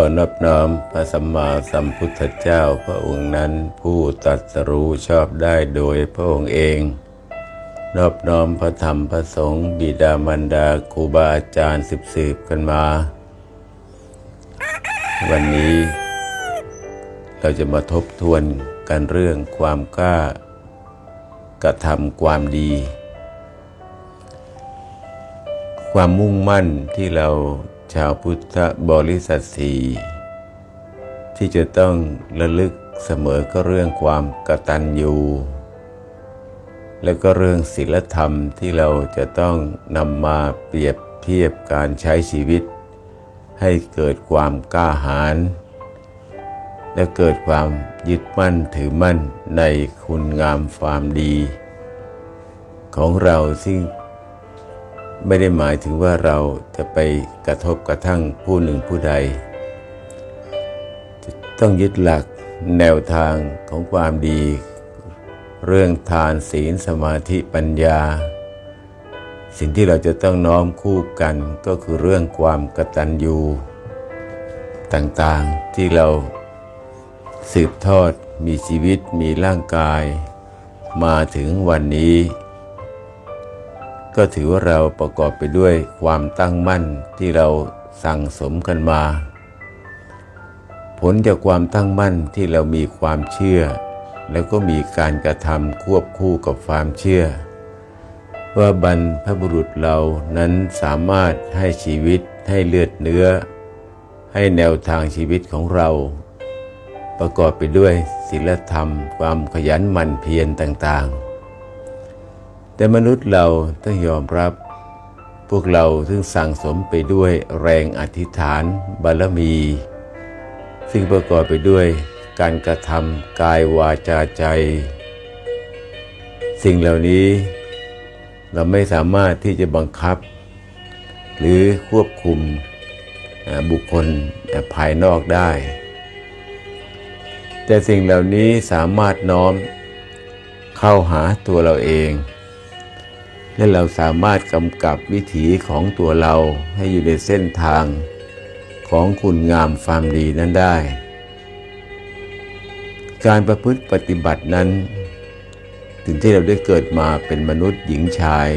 ขอนอบน้อมพระสัมมาสัมพุทธเจ้าพระองค์นั้นผู้ตรัสรู้ชอบได้โดยพระองค์เอง นอบน้อมพระธรรมพระสงฆ์บิดามารดาครูบาอาจารย์สืบสืบๆกันมา วันนี้ เราจะมาทบทวนกันเรื่องความกล้ากระทำความดี ความมุ่งมั่นที่เรา ชาวพุทธบริษัทสีที่จะต้องระลึกเสมอก็เรื่องความกตัญญูและก็เรื่องศีลธรรมที่เราจะต้องนำมาเปรียบเทียบการใช้ชีวิต ให้เกิดความกล้าหาญและเกิดความยึดมั่นถือมั่นในคุณงามความดี ของเราซึ่ง ไม่ได้หมายถึงว่าเราจะไปกระทบกระทั่งผู้หนึ่งผู้ใดจะต้องยึดหลักแนวทางของความดี เรื่องทานศีลสมาธิปัญญา สิ่งที่เราจะต้องน้อมคู่กันก็คือเรื่องความกตัญญูต่างๆที่เราสืบทอดมีชีวิตมีร่างกาย มาถึงวันนี้ ก็ถือว่าเราประกอบไปด้วยความตั้งมั่นที่เราสั่งสมกันมา ผลจากความตั้งมั่นที่เรามีความเชื่อ แล้วก็มีการกระทำควบคู่กับความเชื่อ ว่าบรรพบุรุษเรานั้นสามารถให้ชีวิตให้เลือดเนื้อ ให้แนวทางชีวิตของเรา ประกอบไปด้วยศีลธรรม ความขยันหมั่นเพียรต่างๆ แต่มนุษย์เราต้องยอมรับ พวกเราซึ่งสั่งสมไปด้วยแรงอธิษฐานบารมี ซึ่งประกอบไปด้วยการกระทำกายวาจาใจ สิ่งเหล่านี้เราไม่สามารถที่จะบังคับ หรือควบคุมบุคคลภายนอกได้ แต่สิ่งเหล่านี้สามารถน้อมเข้าหาตัวเราเอง และเราสามารถกำกับวิถีของตัวเราให้อยู่ในเส้นทางของคุณงามความดีนั้นได้ การประพฤติปฏิบัตินั้น ถึงที่เราได้เกิดมาเป็นมนุษย์หญิงชาย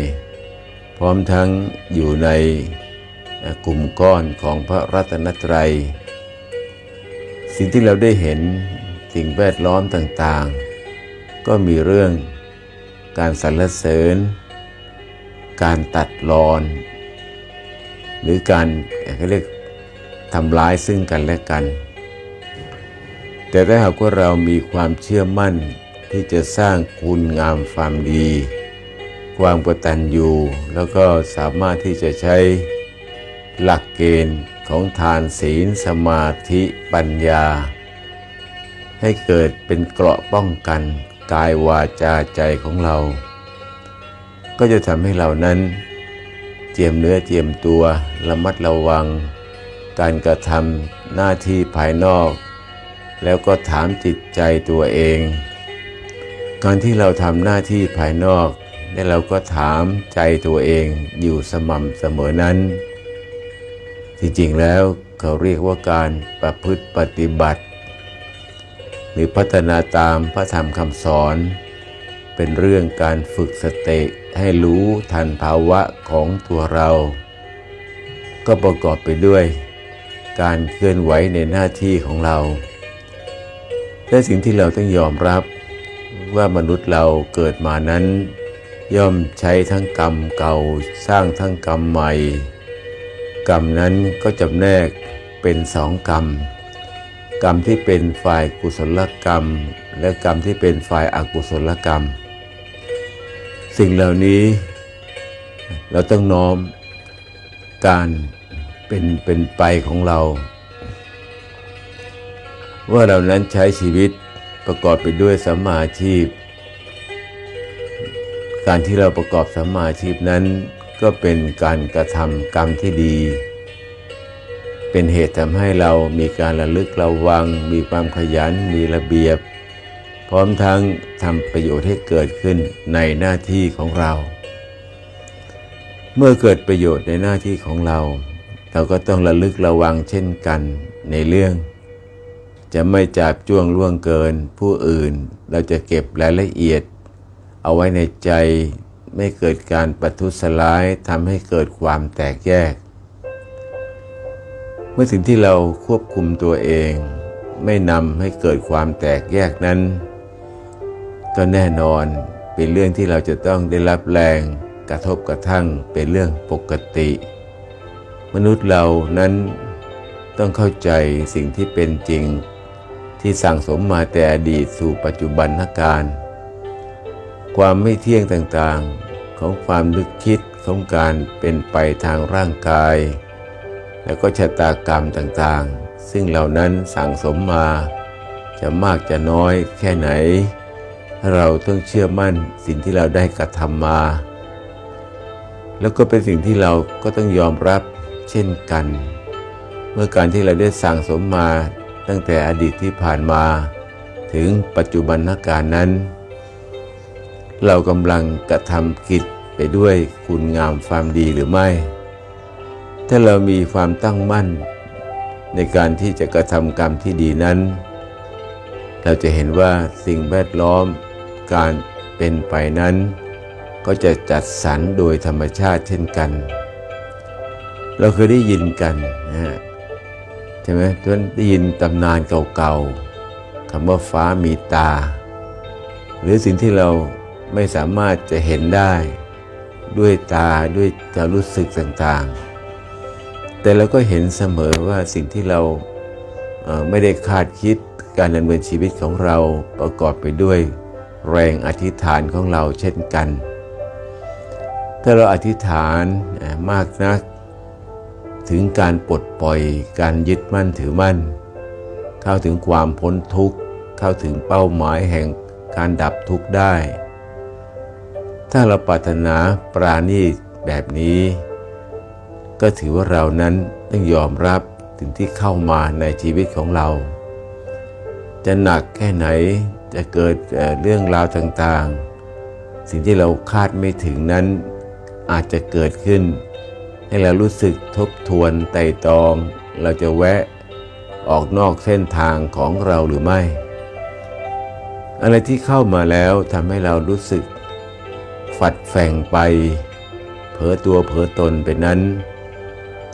พร้อมทั้งอยู่ในกลุ่มก้อนของพระรัตนตรัย สิ่งที่เราได้เห็นสิ่งแวดล้อมต่างๆ ก็มีเรื่องการสรรเสริญ การตัดรอน หรือการเขาเรียกทำร้ายซึ่งกันและกัน แต่ถ้าหากว่าเรามีความเชื่อมั่นที่จะสร้างคุณงามความดี ความกตัญญูแล้วก็สามารถที่จะใช้หลักเกณฑ์ของทานศีลสมาธิปัญญา ให้เกิดเป็นเกราะป้องกันกายวาจาใจของเรา ก็จะทำให้เรานั้นเจียมเนื้อเจียมตัวระมัดระวัง การกระทำหน้าที่ภายนอก แล้วก็ถามจิตใจตัวเอง การที่เราทำหน้าที่ภายนอกและเราก็ถามใจตัวเองอยู่สม่ำเสมอนั้น จริงๆแล้วเขาเรียกว่าการประพฤติปฏิบัติ หรือพัฒนาตามพระธรรมคำสอน เป็นเรื่องการฝึกสติให้รู้ทันภาวะของตัวเรา ก็ประกอบไปด้วยการเคลื่อนไหวในหน้าที่ของเรา และสิ่งที่เราต้องยอมรับว่ามนุษย์เราเกิดมานั้น ย่อมใช้ทั้งกรรมเก่าสร้างทั้งกรรมใหม่ กรรมนั้นก็จำแนกเป็นสองกรรม กรรมที่เป็นฝ่ายกุศลกรรม และกรรมที่เป็นฝ่ายอกุศลกรรม สิ่งเหล่านี้เราต้องน้อมการเป็นเป็นไปของเรา ว่าเรานั้นใช้ชีวิตประกอบไปด้วยสัมมาอาชีพ การที่เราประกอบสัมมาอาชีพนั้น ก็เป็นการกระทำกรรมที่ดี เป็นเหตุทำให้เรามีการระลึกระวัง มีความขยันมีระเบียบ พร้อมทั้งทำประโยชน์ให้เกิดขึ้นในหน้าที่ของเรา เมื่อเกิดประโยชน์ในหน้าที่ของเรา เราก็ต้องระลึกระวังเช่นกันในเรื่อง จะไม่จับจ้วงล่วงเกิน ผู้อื่นเราจะเก็บรายละเอียด เอาไว้ในใจไม่เกิดการประทุษร้ายทำให้เกิดความแตกแยก เมื่อสิ่งที่เราควบคุมตัวเอง ไม่นำให้เกิดความแตกแยกนั้น ก็แน่นอนเป็นเรื่องที่เราจะต้องได้รับแรงกระทบกระทั่งเป็นเรื่องปกติ มนุษย์เรานั้นต้องเข้าใจสิ่งที่เป็นจริง ที่สั่งสมมาแต่อดีตสู่ปัจจุบันนการ ความไม่เที่ยงต่างๆของความนึกคิดของการเป็นไปทางร่างกาย แล้วก็ชะตากรรมต่างๆ ซึ่งเหล่านั้นสั่งสมมา จะมากจะน้อยแค่ไหน เราต้องเชื่อมั่นสิ่งที่เราได้กระทำมา แล้วก็เป็นสิ่งที่เราก็ต้องยอมรับเช่นกัน เมื่อการที่เราได้สั่งสมมาตั้งแต่อดีตที่ผ่านมา ถึงปัจจุบันนการนั้น เรากำลังกระทำกิจไปด้วยคุณงามความดีหรือไม่ ถ้าเรามีความตั้งมั่น ในการที่จะกระทำกรรมที่ดีนั้น เราจะเห็นว่าสิ่งแวดล้อม การเป็นไปนั้น ก็จะจัดสรรโดยธรรมชาติเช่นกัน เราเคยได้ยินกันนะใช่ไหมทุกนได้ยินตำนานเก่าๆคำว่าฟ้ามีตา หรือสิ่งที่เราไม่สามารถจะเห็นได้ด้วยตาด้วยความรู้สึกต่างๆ แต่เราก็เห็นเสมอว่าสิ่งที่เราไม่ได้คาดคิดการดำเนินชีวิตของเราประกอบไปด้วย แรงอธิษฐานของเราเช่นกัน ถ้าเราอธิษฐานมากนัก ถึงการปลดปล่อยการยึดมั่นถือมั่น เข้าถึงความพ้นทุกข์ เข้าถึงเป้าหมายแห่งการดับทุกข์ได้ ถ้าเราปรารถนาปราณีตแบบนี้ ก็ถือว่าเรานั้นต้องยอมรับถึงที่เข้ามาในชีวิตของเรา จะหนักแค่ไหน จะเกิดเรื่องราวต่างๆ สิ่งที่เราคาดไม่ถึงนั้นอาจจะเกิดขึ้น ให้เรารู้สึกทบทวนไต่ตอง เราจะแวะออกนอกเส้นทางของเราหรือไม่ อะไรที่เข้ามาแล้วทำให้เรารู้สึก ฝัดแฝงไป เผลอตัวเผลอตนไปนั้น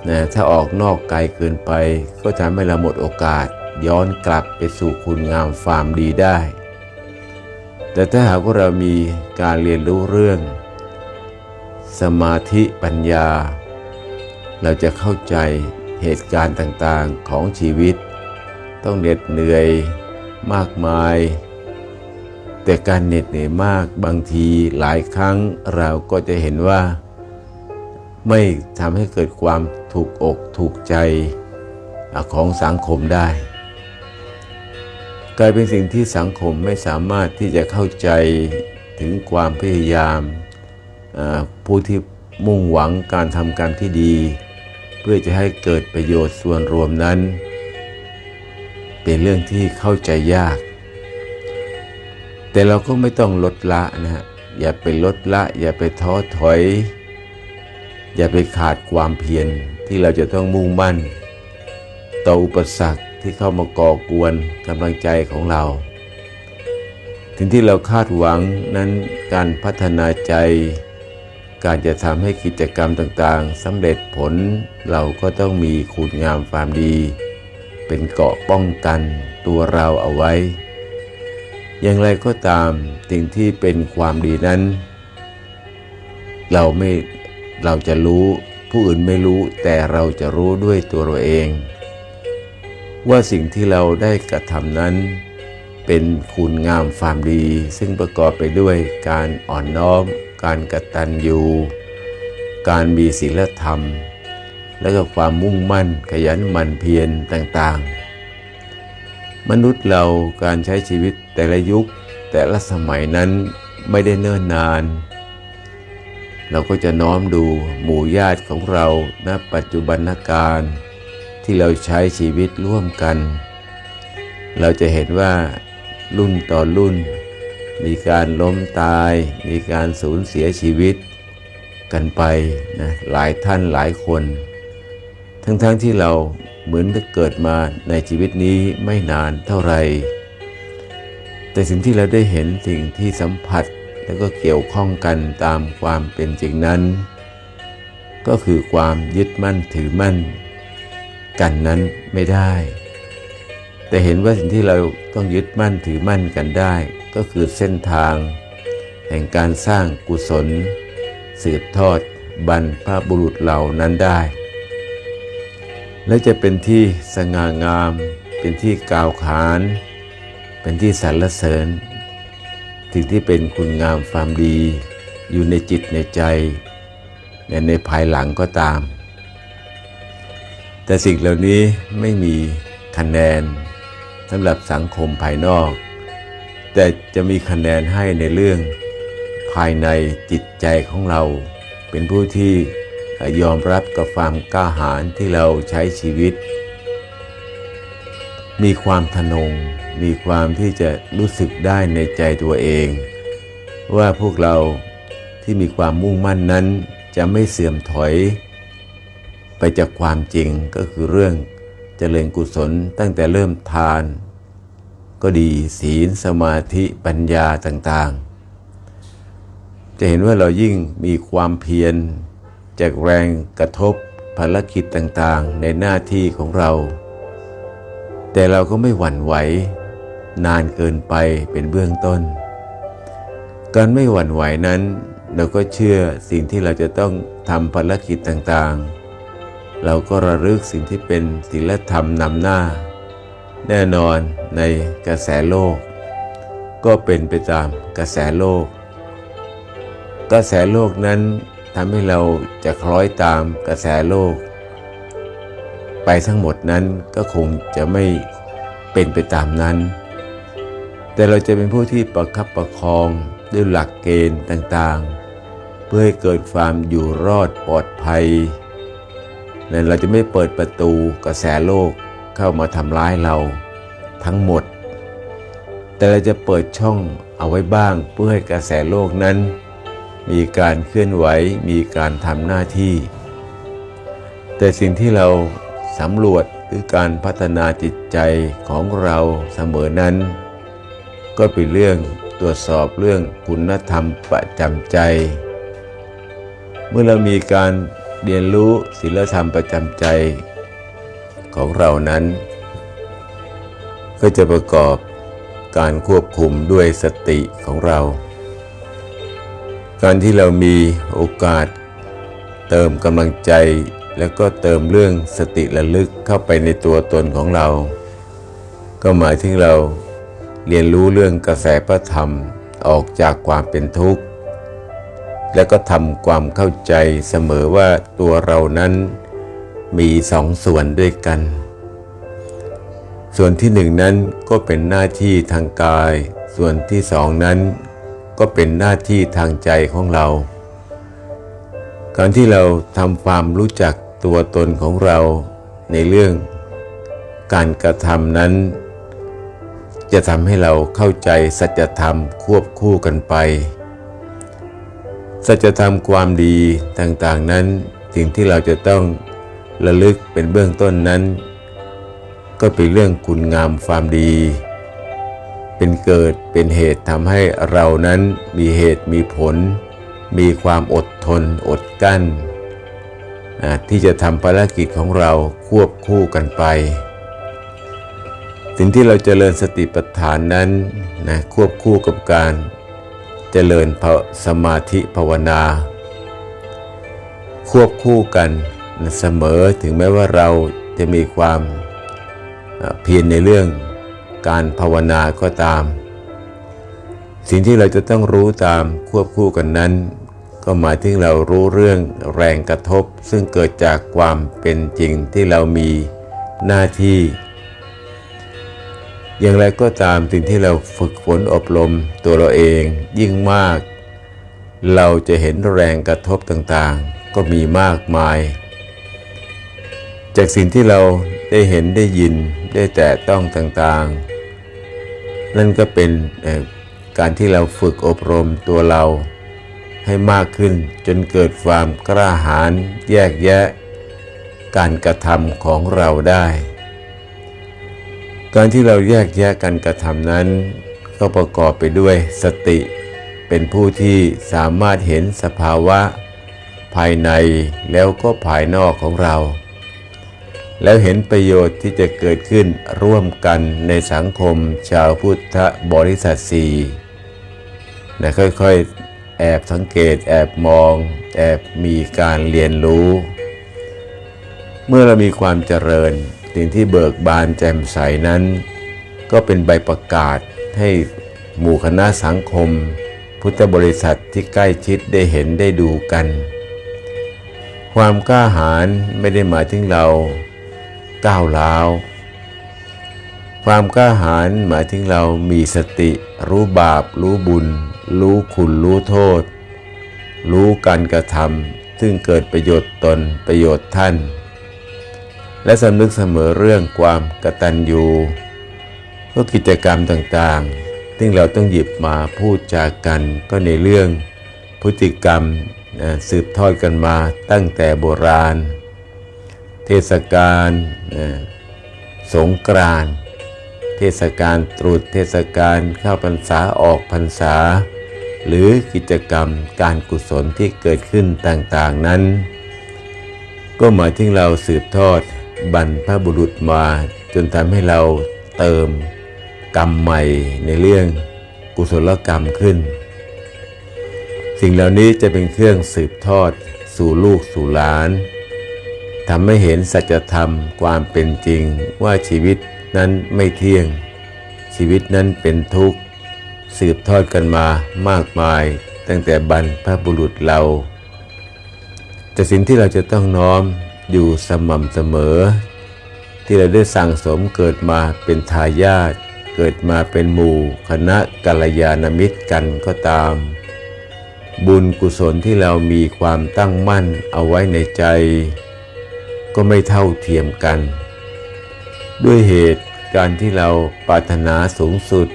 นะถ้าออกนอกไกลเกินไป ก็ทำให้เราหมดโอกาสย้อนกลับไปสู่คุณงามความดีได้ แต่ถ้าหากว่าเรามีการเรียนรู้เรื่อง สมาธิปัญญา เราจะเข้าใจเหตุการณ์ต่างๆของชีวิต ต้องเหน็ดเหนื่อยมากมาย แต่การเหน็ดเหนื่อยมากบางทีหลายครั้งเราก็จะเห็นว่า ไม่ทำให้เกิดความถูกอกถูกใจของสังคมได้ กลายเป็นสิ่งที่สังคมไม่สามารถที่จะเข้าใจถึงความพยายามผู้ที่มุ่งหวังการทำการที่ดี เพื่อจะให้เกิดประโยชน์ส่วนรวมนั้น เป็นเรื่องที่เข้าใจยาก แต่เราก็ไม่ต้องลดละนะฮะอย่าไปลดละ อย่าไปท้อถอย อย่าไปขาดความเพียรที่เราจะต้องมุ่งมั่น ต่ออุปสรรค ที่เข้ามาก่อกวนกำลังใจของเราถึงที่เราคาดหวังนั้นการพัฒนาใจ การจะทำให้กิจกรรมต่างๆสำเร็จผลเราก็ต้องมีคุณงามความดี เป็นเกาะป้องกันตัวเราเอาไว้ อย่างไรก็ตามสิ่งที่เป็นความดีนั้น เราไม่เราจะรู้ผู้อื่นไม่รู้แต่เราจะรู้ด้วยตัวเราเอง ว่าสิ่งที่เราได้กระทำนั้น เป็นคุณงามความดี ซึ่งประกอบไปด้วยการอ่อนน้อม การกตัญญู การมีศีลธรรม และก็ความมุ่งมั่นขยันหมั่นเพียรต่างๆ มนุษย์เราการใช้ชีวิตแต่ละยุคแต่ละสมัยนั้นไม่ได้เนิ่นนาน เราก็จะน้อมดูหมู่ญาติของเราณปัจจุบันการ ที่เราใช้ชีวิตร่วมกัน เราจะเห็นว่ารุ่นต่อรุ่น มีการล้มตาย มีการสูญเสียชีวิตกันไปนะหลายท่านหลายคน ทั้งๆทที่เราเหมือนได้เกิดมาในชีวิตนี้ไม่นานเท่าไหร่แต่สิ่งที่เราได้เห็นสิ่งที่สัมผัสแล้วก็เกี่ยวข้องกันตามความเป็นจริงนั้น ก็คือความยึดมั่นถือมั่น กันนั้นไม่ได้ แต่เห็นว่าสิ่งที่เราต้องยึดมั่นถือมั่นกันได้ ก็คือเส้นทาง แห่งการสร้างกุศล สืบทอดบรรพบุรุษเหล่านั้นได้ และจะเป็นที่สง่างาม เป็นที่กล่าวขาน เป็นที่สรรเสริญสิ่งที่เป็นคุณงามความดี อยู่ในจิตในใจและในภายหลังก็ตาม แต่สิ่งเหล่านี้ไม่มีคะแนนสำหรับสังคมภายนอก แต่จะมีคะแนนให้ในเรื่องภายในจิตใจของเรา เป็นผู้ที่ยอมรับกับความกล้าหาญที่เราใช้ชีวิต มีความทนง มีความที่จะรู้สึกได้ในใจตัวเอง ว่าพวกเราที่มีความมุ่งมั่นนั้นจะไม่เสื่อมถอย ไปจากความจริงก็คือเรื่องเจริญกุศลตั้งแต่เริ่มทาน ก็ดีศีลสมาธิปัญญาต่างๆ จะเห็นว่าเรายิ่งมีความเพียร จากแรงกระทบภารกิจต่างๆ ในหน้าที่ของเรา แต่เราก็ไม่หวั่นไหว นานเกินไปเป็นเบื้องต้น การไม่หวั่นไหวนั้น เราก็เชื่อสิ่งที่เราจะต้องทำภารกิจต่างๆ เราก็ระลึกสิ่งที่เป็นศีลธรรมนำหน้า แน่นอนในกระแสโลก ก็เป็นไปตามกระแสโลก กระแสโลกนั้นทำให้เราจะคล้อยตามกระแสโลก ไปทั้งหมดนั้นก็คงจะไม่เป็นไปตามนั้น แต่เราจะเป็นผู้ที่ประคับประคองด้วยหลักเกณฑ์ต่างๆ เพื่อให้เกิดความอยู่รอดปลอดภัย เราจะไม่เปิดประตูกระแสโลกเข้ามาทำร้ายเราทั้งหมด แต่เราจะเปิดช่องเอาไว้บ้างเพื่อให้กระแสโลกนั้น มีการเคลื่อนไหวมีการทำหน้าที่ แต่สิ่งที่เราสำรวจหรือการพัฒนาจิตใจของเราเสมอนั้น ก็เป็นเรื่องตรวจสอบเรื่องคุณธรรมประจำใจ เมื่อเรามีการ เรียนรู้ศีลธรรมประจำใจของเรานั้น ก็จะประกอบการควบคุมด้วยสติของเรา การที่เรามีโอกาสเติมกำลังใจแล้วก็เติมเรื่องสติระลึกเข้าไปในตัวตนของเรา ก็หมายถึงเราเรียนรู้เรื่องกระแสพระธรรมออกจากความเป็นทุกข์ แล้วก็ทำความเข้าใจเสมอว่าตัวเรานั้นมีสองส่วนด้วยกัน ส่วนที่หนึ่งนั้นก็เป็นหน้าที่ทางกาย ส่วนที่สองนั้นก็เป็นหน้าที่ทางใจของเรา การที่เราทำความรู้จักตัวตนของเราในเรื่องการกระทำนั้น จะทำให้เราเข้าใจสัจธรรมควบคู่กันไป สัจธรรมความดีต่างๆนั้นสิ่งที่เราจะต้องระลึกเป็นเบื้องต้นนั้น ก็เป็นเรื่องคุณงามความดี เป็นเกิดเป็นเหตุทำให้เรานั้นมีเหตุมีผล มีความอดทนอดกั้น ที่จะทำภารกิจของเราควบคู่กันไปสิ่งที่เราจเจริญสติปัฏฐานนั้นนะควบคู่กับการ เจริญสมาธิภาวนา ควบคู่กันเสมอถึงแม้ว่าเราจะมีความเพียรในเรื่องการภาวนาก็ตาม สิ่งที่เราจะต้องรู้ตามควบคู่กันนั้น ก็หมายถึงเรารู้เรื่องแรงกระทบ ซึ่งเกิดจากความเป็นจริงที่เรามีหน้าที่ อย่างไรก็ตามสิ่งที่เราฝึกฝนอบรมตัวเราเองยิ่งมาก เราจะเห็นแรงกระทบต่างๆ ก็มีมากมาย จากสิ่งที่เราได้เห็นได้ยินได้แต่ต้องต่างๆ นั่นก็เป็นการที่เราฝึกอบรมตัวเราให้มากขึ้นจนเกิดความกล้าหาญแยกแยะ การกระทำของเราได้ การที่เราแยกแยะการกระทำนั้น ก็ประกอบไปด้วยสติ เป็นผู้ที่สามารถเห็นสภาวะ ภายในแล้วก็ภายนอกของเรา แล้วเห็นประโยชน์ที่จะเกิดขึ้นร่วมกันในสังคมชาวพุทธบริษัทสี่นะค่อยๆ แอบสังเกตแอบมอง แอบมีการเรียนรู้ เมื่อเรามีความเจริญ สิ่งที่เบิกบานแจ่มใสนั้น ก็เป็นใบประกาศให้หมู่คณะสังคม พุทธบริษัทที่ใกล้ชิดได้เห็นได้ดูกัน ความกล้าหาญไม่ได้หมายถึงเราก้าวร้าวความกล้าหาญหมายถึงเรามีสติ รู้บาป รู้บุญ รู้คุณรู้โทษ รู้การกระทำซึ่งเกิดประโยชน์ตนประโยชน์ท่าน และสำนึกเสมอเรื่องความกตัญญูก็กิจกรรมต่างๆ ซึ่งเราต้องหยิบมาพูดจากกันก็ในเรื่องพฤติกรรมสืบทอดกันมาตั้งแต่โบราณ เทศกาลสงกรานต์เทศกาลตรุษเทศกาลเข้าพรรษาออกพรรษา หรือกิจกรรมการกุศลที่เกิดขึ้นต่างๆนั้น ก็หมายถึงเราสืบทอด บรรพบุรุษมา จนทำให้เราเติมกรรมใหม่ในเรื่องกุศลกรรมขึ้น สิ่งเหล่านี้จะเป็นเครื่องสืบทอดสู่ลูกสู่หลานทำให้เห็นสัจธรรมความเป็นจริงว่าชีวิตนั้นไม่เที่ยง ชีวิตนั้นเป็นทุกข์ สืบทอดกันมามากมาย ตั้งแต่บรรพบุรุษเรา แต่สิ่งที่เราจะต้องน้อม อยู่สม่ำเสมอ ที่เราได้สั่งสมเกิดมาเป็นทายาทเกิดมาเป็นหมู่คณะกัลยาณมิตรกันก็ตาม บุญกุศลที่เรามีความตั้งมั่นเอาไว้ในใจ ก็ไม่เท่าเทียมกัน ด้วยเหตุการที่เราปรารถนาสูงสุด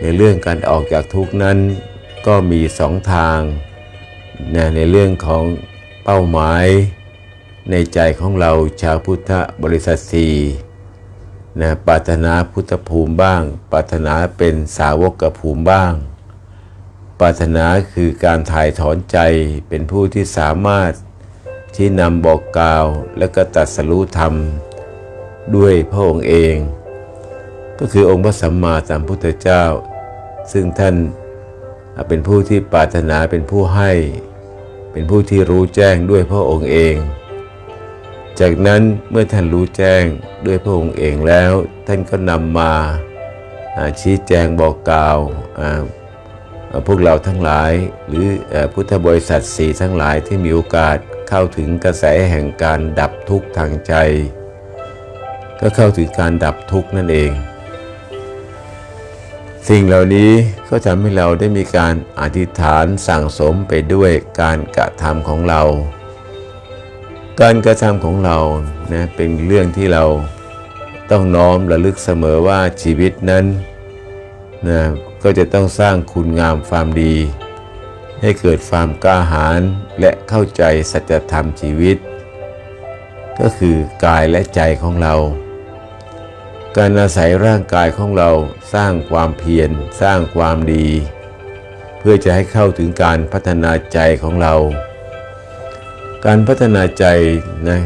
ในเรื่องการออกจากทุกข์นั้นก็มีสองทางนในเรื่องของเป้าหมาย ในใจของเราชาวพุทธบริษัทสีนะปรารถนาพุทธภูมิบ้าง ปรารถนาเป็นสาวกภูมิบ้าง ปรารถนาคือการถ่ายถอนใจเป็นผู้ที่สามารถที่นำบอกกล่าวและก็ตรัสรู้ธรรม ด้วยพระองค์เอง ก็คือองค์พระสัมมาสัมพุทธเจ้า ซึ่งท่านเป็นผู้ที่ปรารถนาเป็นผู้ให้ เป็นผู้ที่รู้แจ้งด้วยพระองค์เอง จากนั้นเมื่อท่านรู้แจ้งด้วยพระองค์เองแล้ว ท่านก็นำมาชี้แจงบอกกล่าวพวกเราทั้งหลายหรือพุทธบริษัทสีทั้งหลายที่มีโอกาสเข้าถึงกระแสแห่งการดับทุกข์ทางใจ ก็เข้าถึงการดับทุกข์นั่นเอง สิ่งเหล่านี้ก็ทำให้เราได้มีการอธิษฐานสั่งสมไปด้วยการกระทำของเรา การกระทำของเรานะเป็นเรื่องที่เราต้องน้อมระลึกเสมอว่าชีวิตนั้นนะก็จะต้องสร้างคุณงามความดี ให้เกิดความกล้าหาญและเข้าใจสัจธรรมชีวิต ก็คือกายและใจของเรา การอาศัยร่างกายของเราสร้างความเพียรสร้างความดี เพื่อจะให้เข้าถึงการพัฒนาใจของเรา การพัฒนาใจนะ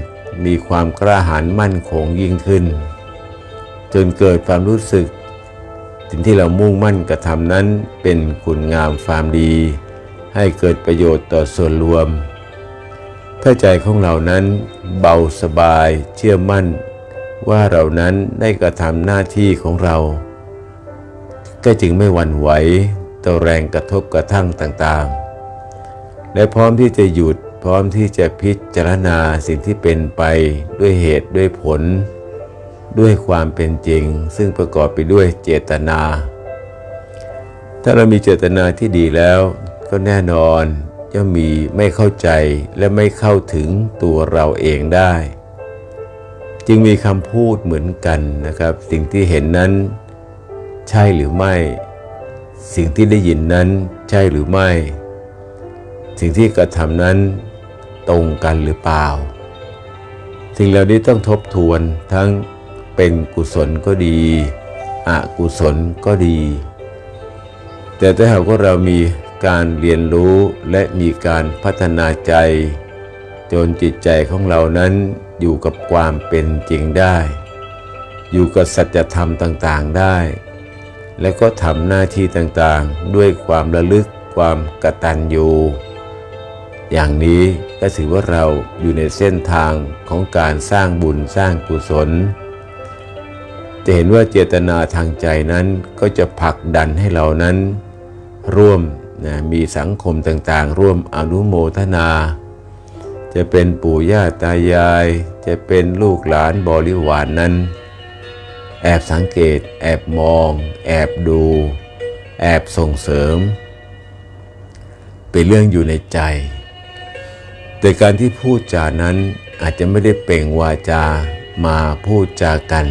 มีความกล้าหาญมั่นคงยิ่งขึ้น จนเกิดความรู้สึกสิ่งที่เรามุ่งมั่นกระทำนั้นเป็นคุณงามความดี ให้เกิดประโยชน์ต่อส่วนรวม ถ้าใจของเรานั้นเบาสบายเชื่อมั่น ว่าเรานั้นได้กระทำหน้าที่ของเรา ก็จึงไม่หวั่นไหวต่อแรงกระทบกระทั่งต่างๆ และพร้อมที่จะหยุด ร้อมที่จะพิจารณาสิ่งที่เป็นไปด้วยเหตุด้วยผล ด้วยความเป็นจริง ซึ่งประกอบไปด้วยเจตนา ถ้าเรามีเจตนาที่ดีแล้ว ก็แน่นอนจะมีไม่เข้าใจและไม่เข้าถึงตัวเราเองได้ จึงมีคำพูดเหมือนกันนะครับ สิ่งที่เห็นนั้น ใช่หรือไม่ สิ่งที่ได้ยินนั้นใช่หรือไม่ สิ่งที่กระทำนั้น ตรงกันหรือเปล่า สิ่งเหล่านี้ต้องทบทวนทั้งเป็นกุศลก็ดี อกุศลก็ดี แต่ถ้าหากว่าเรามีการเรียนรู้และมีการพัฒนาใจ จนจิตใจของเรานั้นอยู่กับความเป็นจริงได้ อยู่กับสัจธรรมต่างๆได้ และก็ทำหน้าที่ต่างๆ ด้วยความระลึกความกตัญญู อย่างนี้ก็ถือว่าเราอยู่ในเส้นทางของการสร้างบุญสร้างกุศล จะเห็นว่าเจตนาทางใจนั้นก็จะผลักดันให้เรานั้น ร่วมนะมีสังคมต่างๆ ร่วมอนุโมทนา จะเป็นปู่ย่าตายาย จะเป็นลูกหลานบริวารนนั้น แอบสังเกต แอบมอง แอบดู แอบส่งเสริม เป็นเรื่องอยู่ในใจ แต่การที่พูดจานั้นอาจจะไม่ได้เปล่งวาจามาพูดจากัน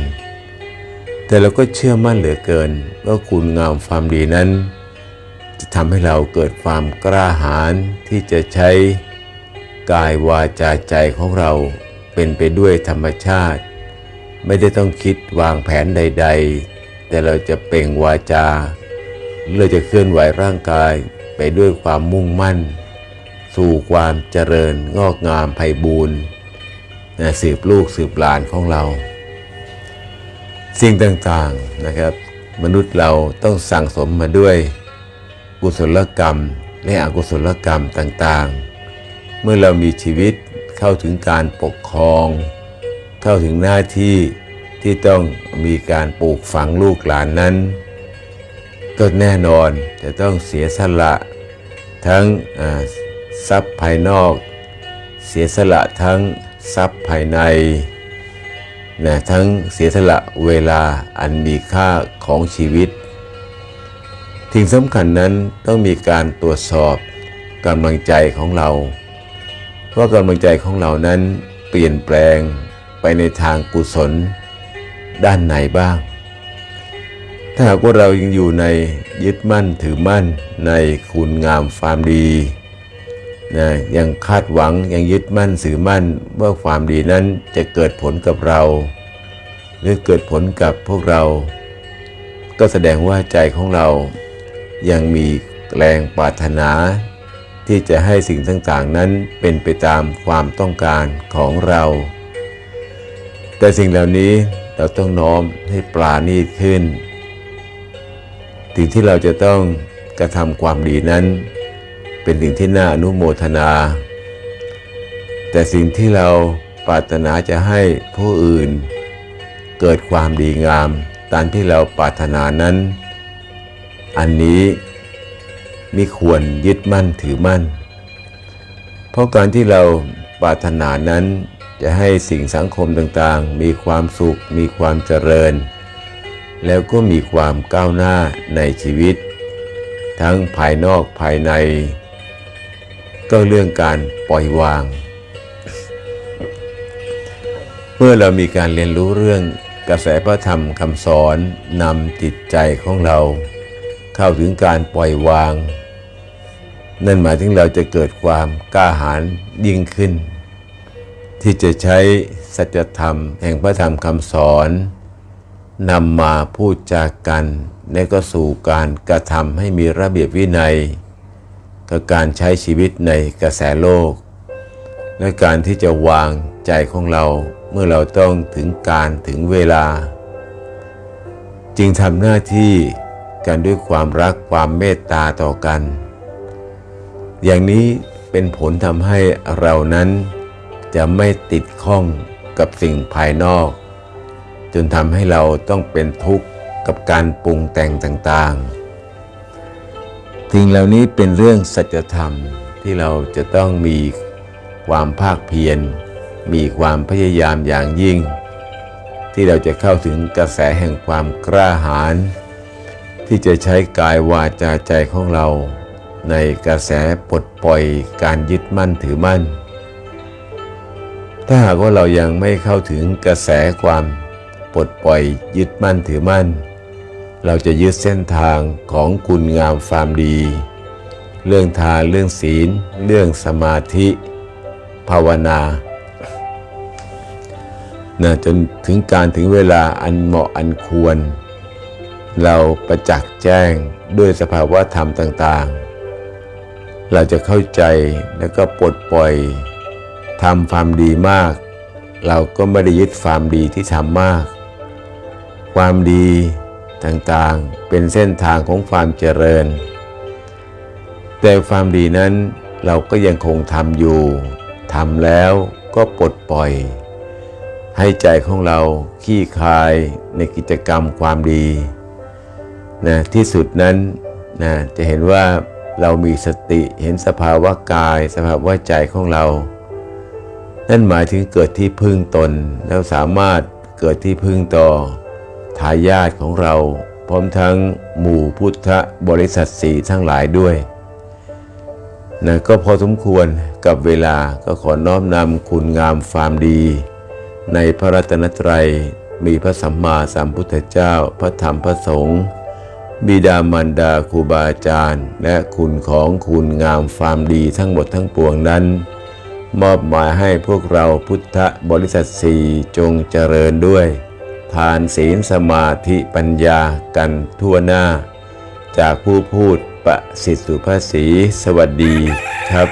แต่เราก็เชื่อมั่นเหลือเกินว่าคุณงามความดีนั้น จะทำให้เราเกิดความกล้าหาญที่จะใช้กายวาจาใจของเราเป็นไปด้วยธรรมชาติ ไม่ได้ต้องคิดวางแผนใด ๆ แต่เราจะเปล่งวาจาเราจะเคลื่อนไหวร่างกายไปด้วยความมุ่งมั่น สู่ความเจริญงอกงามไพบูรณ์นะสืบลูกสืบหลานของเรา สิ่งต่างๆนะครับ มนุษย์เราต้องสั่งสมมาด้วยกุศลกรรม และอกุศลกรรมต่างๆ เมื่อเรามีชีวิตเข้าถึงการปกครอง เข้าถึงหน้าที่ที่ต้องมีการปลูกฝังลูกหลานนั้นก็แน่นอนจะต้องเสียสละทั้ง ทรัพย์ภายนอก เสียสละทั้งทรัพย์ภายในนะทั้งเสียสละเวลาอันมีค่าของชีวิตสิ่งสำคัญนั้นต้องมีการตรวจสอบกำลังใจของเรา ว่ากำลังใจของเรานั้นเปลี่ยนแปลงไปในทางกุศลด้านไหนบ้าง ถ้าหากว่าเรายังอยู่ในยึดมั่นถือมั่นในคุณงามความดี นะยังคาดหวังยังยึดมั่นถือมั่นว่าความดีนั้นจะเกิดผลกับเรา หรือเกิดผลกับพวกเรา ก็แสดงว่าใจของเรา ยังมีแรงปรารถนา ที่จะให้สิ่งต่างๆนั้นเป็นไปตามความต้องการของเรา แต่สิ่งเหล่านี้เราต้องน้อมให้ปราณีตขึ้นสิ่งที่เราจะต้องกระทำความดีนั้น เป็นสิ่งที่น่าอนุโมทนา แต่สิ่งที่เราปรารถนาจะให้ผู้อื่น เกิดความดีงามตามที่เราปรารถนานั้น อันนี้มีควรยึดมั่นถือมั่น เพราะการที่เราปรารถนานั้นจะให้สิ่งสังคมต่างๆ มีความสุข มีความเจริญ แล้วก็มีความก้าวหน้าในชีวิต ทั้งภายนอกภายใน ก็เรื่องการปล่อยวาง เมื่อเรามีการเรียนรู้เรื่องกระแสพระธรรมคำสอนนำจิตใจของเรา เข้าถึงการปล่อยวาง นั่นหมายถึงเราจะเกิดความกล้าหาญยิ่งขึ้น ที่จะใช้สัจธรรม แห่งพระธรรมคำสอนนำมาพูดจากกัน และก็สู่การกระทำให้มีระเบียบวินัย กับการใช้ชีวิตในกระแสโลก และการที่จะวางใจของเราเมื่อเราต้องถึงการถึงเวลา จึงทำหน้าที่กันด้วยความรักความเมตตาต่อกัน อย่างนี้เป็นผลทำให้เรานั้นจะไม่ติดข้องกับสิ่งภายนอก จนทำให้เราต้องเป็นทุกข์กับการปรุงแต่งต่างๆ สิ่งเหล่านี้เป็นเรื่องสัจธรรมที่เราจะต้องมีความภาคเพียร มีความพยายามอย่างยิ่ง ที่เราจะเข้าถึงกระแสแห่งความกล้าหาญที่จะใช้กายวาจาใจของเรา ในกระแสปลดปล่อยการยึดมั่นถือมั่น ถ้าหากว่าเรายังไม่เข้าถึงกระแสความปลดปล่อยยึดมั่นถือมั่น เราจะยึดเส้นทางของคุณงามความดี เรื่องทานเรื่องศีล เรื่องสมาธิ ภาวนานะจนถึงการถึงเวลาอันเหมาะอันควร เราประจักษ์แจ้งด้วยสภาวะธรรมต่างๆ เราจะเข้าใจแล้วก็ปลดปล่อยทำความดีมาก เราก็ไม่ได้ยึดความดีที่ทำมาก ความดี ต่างๆ เป็นเส้นทางของความเจริญ แต่ความดีนั้นเราก็ยังคงทำอยู่ทำแล้วก็ปลดปล่อย ให้ใจของเราขี้คายในกิจกรรมความดีนะที่สุดนั้นนะจะเห็นว่าเรามีสติเห็นสภาวะกาย สภาวะใจของเรา นั่นหมายถึงเกิดที่พึ่งตนแล้วสามารถเกิดที่พึ่งต่อ ทายาทของเรา พร้อมทั้งหมู่พุทธบริษัทสีทั้งหลายด้วยนะก็พอสมควรกับเวลาก็ขอน้อมนำคุณงามความดี ในพระรัตนตรัยมีพระสัมมาสัมพุทธเจ้า พระธรรมพระสงฆ์บิดามารดาครูบาอาจารย์ และคุณของคุณงามความดีทั้งหมดทั้งปวงนั้น มอบหมายให้พวกเราพุทธบริษัทสี่จงเจริญด้วย ทานศีลสมาธิปัญญากันทั่วหน้า จากผู้พูดประสิทธิสุภาษีสวัสดีครับ